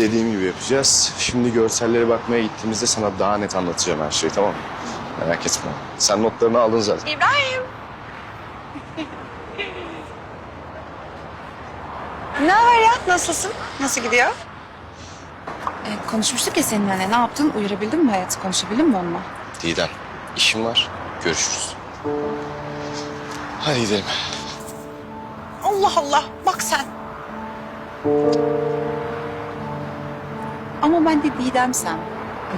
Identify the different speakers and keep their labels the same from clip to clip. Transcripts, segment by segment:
Speaker 1: dediğim gibi yapacağız. Şimdi görsellere bakmaya gittiğimizde sana daha net anlatacağım her şeyi tamam mı? Merak etme. Sen notlarını aldın zaten.
Speaker 2: İbrahim. ne haber ya? Nasılsın? Nasıl gidiyor?
Speaker 3: E, konuşmuştuk ya seninle. Ne yaptın? Uyarabildin mi hayatı? Konuşabildin mi onunla?
Speaker 1: Didem, işim var. Görüşürüz. Hadi gidelim.
Speaker 2: Allah Allah. Bak sen.
Speaker 3: Ama ben de Didem'sem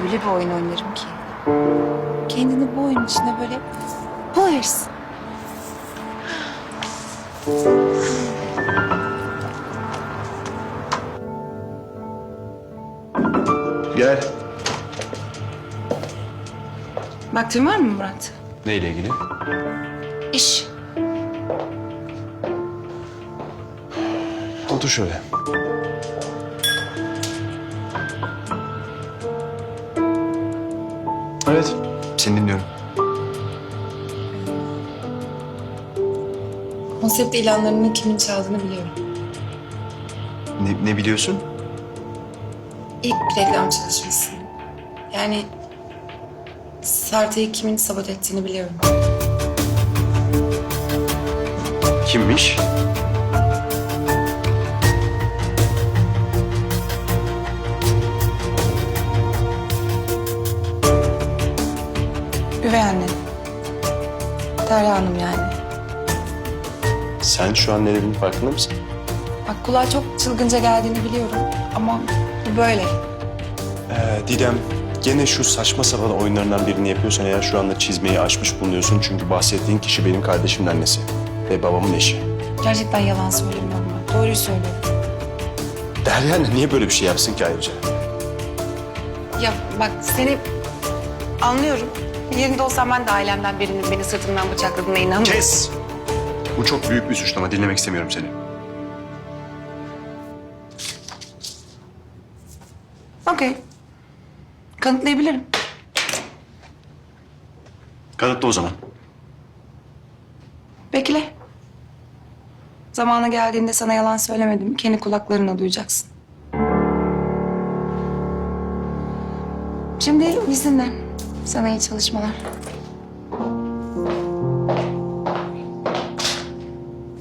Speaker 3: öyle bir oyun oynarım ki. Kendini bu oyun içine böyle bularsın.
Speaker 1: Gel.
Speaker 3: Vaktin var mı Murat?
Speaker 1: Neyle ilgili?
Speaker 3: İş.
Speaker 1: Otur şöyle. Evet, seni dinliyorum.
Speaker 3: Konsept ilanlarının kimin çaldığını biliyorum.
Speaker 1: Ne, ne biliyorsun?
Speaker 3: İlk reklam çalışması. Yani Sarte'yi kimin sabote ettiğini biliyorum.
Speaker 1: Kimmiş?
Speaker 3: Üvey annen. Derya Hanım yani.
Speaker 1: Sen şu an ne dediğinin farkında mısın?
Speaker 3: Bak kulağa çok çılgınca geldiğini biliyorum ama bu böyle.
Speaker 4: Ee, Didem, gene şu saçma sapan oyunlarından birini yapıyorsan eğer şu anda çizmeyi aşmış bulunuyorsun. Çünkü bahsettiğin kişi benim kardeşimin annesi ve babamın eşi.
Speaker 3: Gerçekten yalan söylemiyorum ben. Doğruyu söylüyorum.
Speaker 4: Derya anne niye böyle bir şey yapsın ki ayrıca?
Speaker 3: Ya bak seni anlıyorum. Yerinde olsam ben de ailemden birinin beni sırtımdan bıçakladığına inanmam.
Speaker 4: Kes! Bu çok büyük bir suçlama. Dinlemek istemiyorum seni.
Speaker 3: Okey. Kanıtlayabilirim.
Speaker 4: Kanıtla o zaman.
Speaker 3: Bekle. Zamanı geldiğinde sana yalan söylemedim. Kendi kulaklarına duyacaksın. Şimdi izninle. Sana iyi çalışmalar.